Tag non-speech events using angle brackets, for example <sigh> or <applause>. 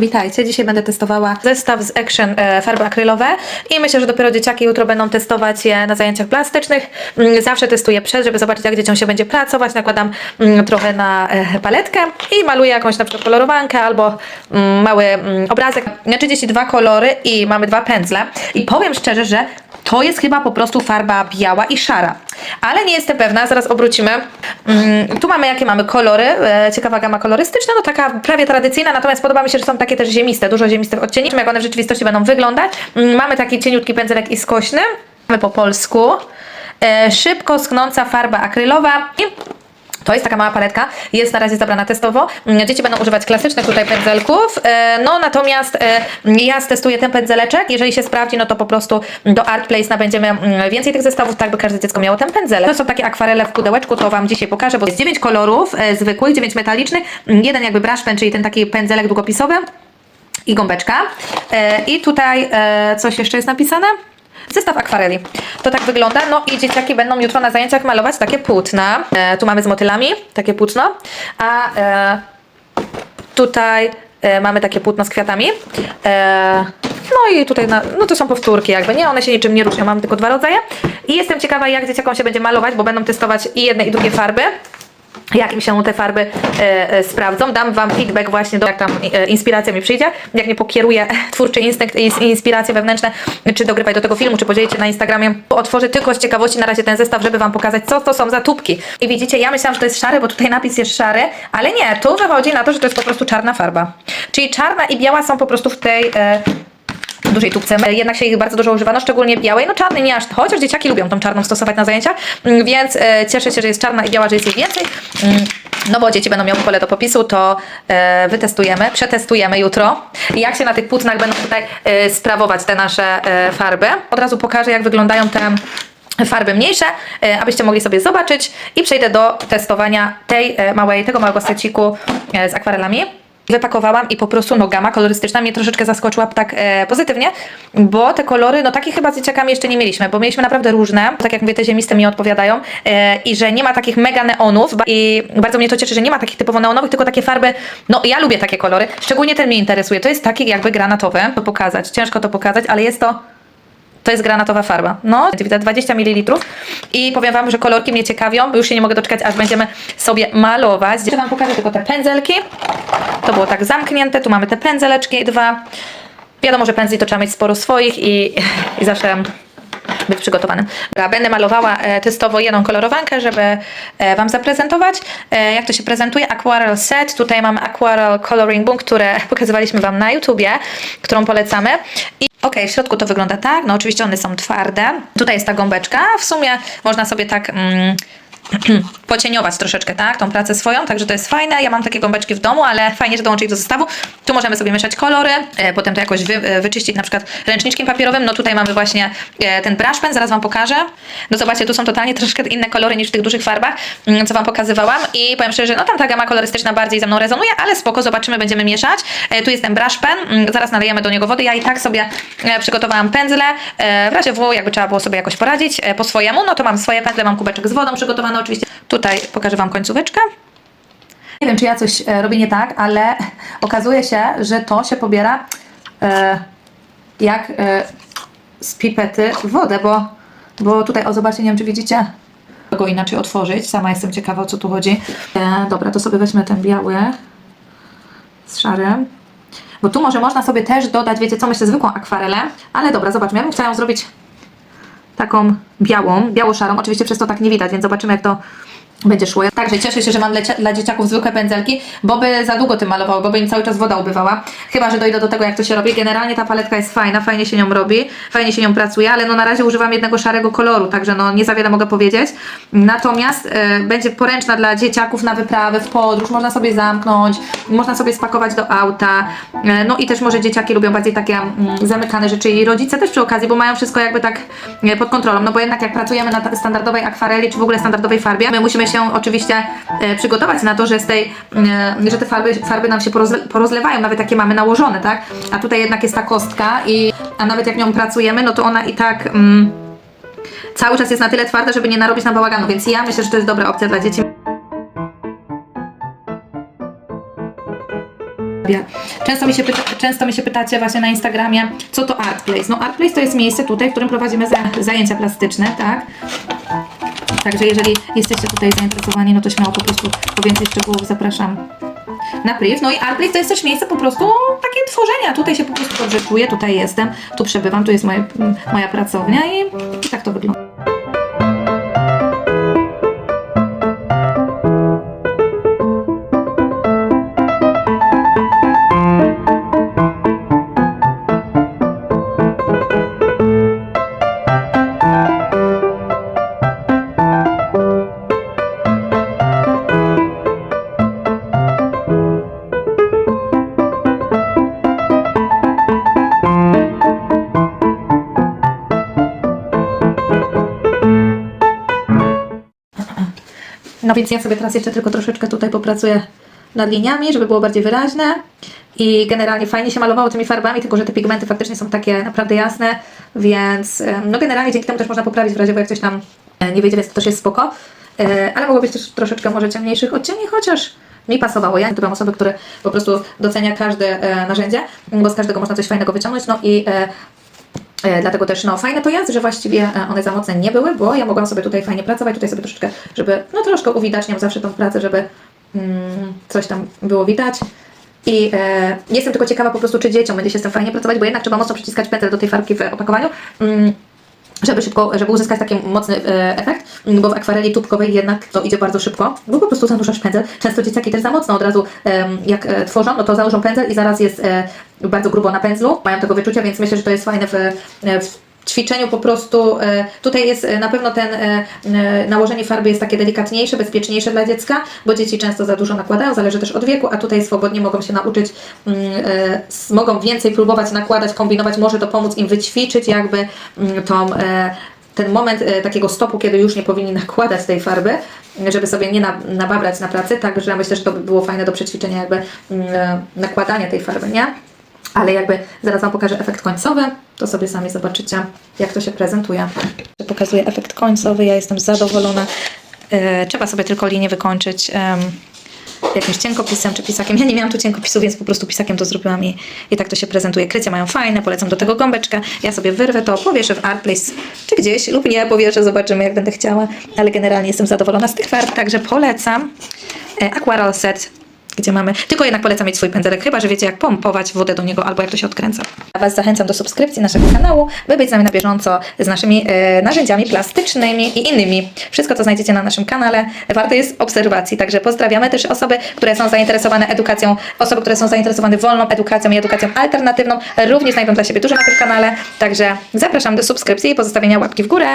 Witajcie, dzisiaj będę testowała zestaw z Action e, farby akrylowe i myślę, że dopiero dzieciaki jutro będą testować je na zajęciach plastycznych. Mm, Zawsze testuję przed, żeby zobaczyć jak dzieciom się będzie pracować. Nakładam mm, trochę na e, paletkę i maluję jakąś na przykład kolorowankę albo mm, mały obrazek. Na 32 kolory i mamy dwa pędzle i powiem szczerze, że to jest chyba po prostu farba biała i szara. Ale nie jestem pewna, zaraz obrócimy. Mm, tu mamy jakie mamy kolory, e, ciekawa gama kolorystyczna, no taka prawie tradycyjna, natomiast podoba mi się, że są takie też ziemiste, dużo ziemistych odcieni, jak one w rzeczywistości będą wyglądać. Mm, mamy taki cieniutki pędzelek i skośny, mamy po polsku. E, szybko sknąca farba akrylowa i to jest taka mała paletka, jest na razie zabrana testowo. Mm, Dzieci będą używać klasycznych tutaj pędzelków, e, no natomiast e, ja testuję ten pędzeleczek, jeżeli się sprawdzi, no to po prostu do Art Place nabędziemy mm, więcej tych zestawów, tak by każde dziecko miało ten pędzelek. To są takie akwarele w pudełeczku, to Wam dzisiaj pokażę, bo jest 9 kolorów e, zwykłych, 9 metalicznych, mm, jeden jakby brush pen, czyli ten taki pędzelek długopisowy i gąbeczka. I tutaj coś jeszcze jest napisane? Zestaw akwareli. To tak wygląda. No i dzieciaki będą jutro na zajęciach malować takie płótna. E, tu mamy z motylami takie płótno, a e, tutaj e, mamy takie płótno z kwiatami. E, no i tutaj, na, no to są powtórki jakby, nie? One się niczym nie różnią, mamy tylko dwa rodzaje. I jestem ciekawa jak dzieciakom się będzie malować, bo będą testować i jedne i drugie farby jak mi się te farby e, e, sprawdzą. Dam Wam feedback właśnie, do, jak tam e, inspiracja mi przyjdzie, jak mnie pokieruje <laughs> twórczy instynkt i ins- inspiracje wewnętrzne, czy dogrywaj do tego filmu, czy podzielicie na Instagramie. Otworzę tylko z ciekawości na razie ten zestaw, żeby Wam pokazać, co to są za tubki. I widzicie, ja myślałam, że to jest szary, bo tutaj napis jest szary, ale nie, tu wychodzi na to, że to jest po prostu czarna farba. Czyli czarna i biała są po prostu w tej... E, dużej tubce. Jednak się ich bardzo dużo używano, szczególnie białej. No czarnej nie aż, chociaż dzieciaki lubią tą czarną stosować na zajęciach, mm, więc e, cieszę się, że jest czarna i biała, że jest ich więcej. Mm, No bo dzieci będą miały pole do popisu, to e, wytestujemy, przetestujemy jutro. Jak się na tych płótnach będą tutaj e, sprawować te nasze e, farby. Od razu pokażę, jak wyglądają te farby mniejsze, e, abyście mogli sobie zobaczyć i przejdę do testowania tej e, małej, tego małego seciku e, z akwarelami. Wypakowałam i po prostu no gama kolorystyczna mnie troszeczkę zaskoczyła tak e, pozytywnie, bo te kolory, no takich chyba z dzieciakami jeszcze nie mieliśmy, bo mieliśmy naprawdę różne, tak jak mówię, te ziemiste mi odpowiadają e, i że nie ma takich mega neonów i bardzo mnie to cieszy, że nie ma takich typowo neonowych, tylko takie farby, no ja lubię takie kolory, szczególnie ten mnie interesuje, to jest taki jakby granatowy, to pokazać, ciężko to pokazać, ale jest to to jest granatowa farba. No, widać 20 ml. I powiem Wam, że kolorki mnie ciekawią, bo już się nie mogę doczekać, aż będziemy sobie malować. Jeszcze Wam pokażę tylko te pędzelki. To było tak zamknięte. Tu mamy te pędzeleczki dwa. Wiadomo, że pędzli to trzeba mieć sporo swoich i, i zawsze być przygotowanym. Będę malowała e, testowo jedną kolorowankę, żeby e, Wam zaprezentować. E, jak to się prezentuje? Aquarel Set. Tutaj mamy Aquarel Coloring Book, które <laughs> pokazywaliśmy Wam na YouTubie, którą polecamy. I ok, w środku to wygląda tak. No oczywiście one są twarde. Tutaj jest ta gąbeczka. W sumie można sobie tak... Mm, <clears throat> pocieniować troszeczkę, tak, tą pracę swoją, także to jest fajne. Ja mam takie gąbeczki w domu, ale fajnie, że dołączyć do zestawu. Tu możemy sobie mieszać kolory, e, potem to jakoś wy, e, wyczyścić na przykład ręczniczkiem papierowym. No tutaj mamy właśnie e, ten brush pen, zaraz Wam pokażę. No zobaczcie, tu są totalnie <laughs> troszkę inne kolory niż w tych dużych farbach, mm, co Wam pokazywałam i powiem szczerze, no tam ta gama kolorystyczna bardziej ze mną rezonuje, ale spoko, zobaczymy, będziemy mieszać. E, tu jest ten brush pen, mm, zaraz nalejemy do niego wody. Ja i tak sobie e, przygotowałam pędzle, e, w razie W, jakby trzeba było sobie jakoś poradzić e, po swojemu, no to mam swoje pędzle, mam kubeczek z wodą oczywiście. Tutaj pokażę Wam końcóweczkę. Nie wiem, czy ja coś e, robię nie tak, ale <laughs> okazuje się, że to się pobiera e, jak e, z pipety wodę, bo, bo tutaj, o zobaczcie, nie wiem, czy widzicie, go inaczej otworzyć. Sama jestem ciekawa, o co tu chodzi. E, dobra, to sobie weźmy ten biały z szarym. Bo tu może można sobie też dodać, wiecie co, myślę, zwykłą akwarelę, ale dobra, zobaczmy, ja bym chciała ją zrobić taką białą, biało-szarą. Oczywiście przez to tak nie widać, więc zobaczymy jak to będzie szło. Także cieszę się, że mam dla, dzieciaków zwykłe pędzelki, bo by za długo tym malowały, bo by im cały czas woda ubywała. Chyba, że dojdę do tego, jak to się robi. Generalnie ta paletka jest fajna, fajnie się nią robi, fajnie się nią pracuje, ale no na razie używam jednego szarego koloru, także no nie za wiele mogę powiedzieć. Natomiast e, będzie poręczna dla dzieciaków na wyprawy, w podróż, można sobie zamknąć, można sobie spakować do auta. E, no i też może dzieciaki lubią bardziej takie mm, zamykane rzeczy i rodzice też przy okazji, bo mają wszystko jakby tak e, pod kontrolą, no bo jednak jak pracujemy na ta- standardowej akwareli, czy w ogóle standardowej farbie, my musimy się oczywiście e, przygotować na to, że z tej, e, że te farby, farby nam się porozle, porozlewają, nawet jakie mamy nałożone, tak? A tutaj jednak jest ta kostka i a nawet jak nią pracujemy, no to ona i tak mm, cały czas jest na tyle twarda, żeby nie narobić nam bałaganu, więc ja myślę, że to jest dobra opcja dla dzieci. Często mi, się pyta, często mi się pytacie właśnie na Instagramie, co to Art Place. No Art Place to jest miejsce tutaj, w którym prowadzimy za, zajęcia plastyczne, tak? Także jeżeli jesteście tutaj zainteresowani, no to śmiało po prostu po więcej szczegółów zapraszam na priv. No i Artplace to jest też miejsce po prostu takie tworzenia. Tutaj się po prostu dobrze czuję, tutaj jestem, tu przebywam, tu jest moje, moja pracownia i, i tak to wygląda. No więc ja sobie teraz jeszcze tylko troszeczkę tutaj popracuję nad liniami, żeby było bardziej wyraźne. I generalnie fajnie się malowało tymi farbami, tylko że te pigmenty faktycznie są takie naprawdę jasne, więc no generalnie dzięki temu też można poprawić w razie, bo jak coś tam e, nie wyjdzie, więc to też jest spoko. E, Ale mogło być też troszeczkę może ciemniejszych odcieni, chociaż mi pasowało. Ja typem osoby, które po prostu docenia każde e, narzędzie, bo z każdego można coś fajnego wyciągnąć. No i Dlatego też no, fajne to jest, że właściwie e, one za mocne nie były, bo ja mogłam sobie tutaj fajnie pracować, tutaj sobie troszeczkę, żeby, no troszkę uwidaczniam zawsze tą pracę, żeby mm, coś tam było widać. I e, jestem tylko ciekawa po prostu, czy dzieciom będzie się z tym fajnie pracować, bo jednak trzeba mocno przyciskać pędzel do tej farbki w opakowaniu. Mm, żeby szybko, żeby uzyskać taki mocny e, efekt, bo w akwareli tubkowej jednak to idzie bardzo szybko, bo po prostu zanurzasz pędzel. Często dzieciaki też za mocno od razu jak e, tworzą, no to założą pędzel i zaraz jest e, bardzo grubo na pędzlu, mają tego wyczucia, więc myślę, że to jest fajne w, w ćwiczeniu po prostu, e, tutaj jest e, na pewno ten e, nałożenie farby jest takie delikatniejsze, bezpieczniejsze dla dziecka, bo dzieci często za dużo nakładają, zależy też od wieku, a tutaj swobodnie mogą się nauczyć, mm, mogą więcej próbować nakładać, kombinować, może to pomóc im wyćwiczyć jakby mm, tą ten moment takiego stopu, kiedy już nie powinni <laughs> nakładać tej farby, żeby sobie nie na, nababrać na pracy, także myślę, że to by było fajne do przećwiczenia jakby mm, nakładania tej farby, nie? Ale jakby zaraz Wam pokażę efekt końcowy, to sobie sami zobaczycie, jak to się prezentuje. Pokazuję efekt końcowy, ja jestem zadowolona. E, trzeba sobie tylko linię wykończyć jakimś cienkopisem czy pisakiem. Ja nie miałam tu cienkopisu, więc po prostu pisakiem to zrobiłam i, i tak to się prezentuje. Krycie mają fajne, polecam do tego gąbeczkę. Ja sobie wyrwę to, powieszę w Artplace czy gdzieś lub nie, powieszę, zobaczymy jak będę chciała, ale generalnie jestem zadowolona z tych farb, także polecam. E, Aquarel Set gdzie mamy. Tylko jednak polecam mieć swój pędzelek, chyba że wiecie, jak pompować wodę do niego albo jak to się odkręca. A Was zachęcam do subskrypcji naszego kanału, by być z nami na bieżąco z naszymi e, narzędziami plastycznymi i innymi. Wszystko to znajdziecie na naszym kanale. Warte jest obserwacji, także pozdrawiamy też osoby, które są zainteresowane edukacją, osoby, które są zainteresowane wolną edukacją i edukacją alternatywną. Również znajdą dla siebie dużo na tym kanale, także zapraszam do subskrypcji i pozostawienia łapki w górę.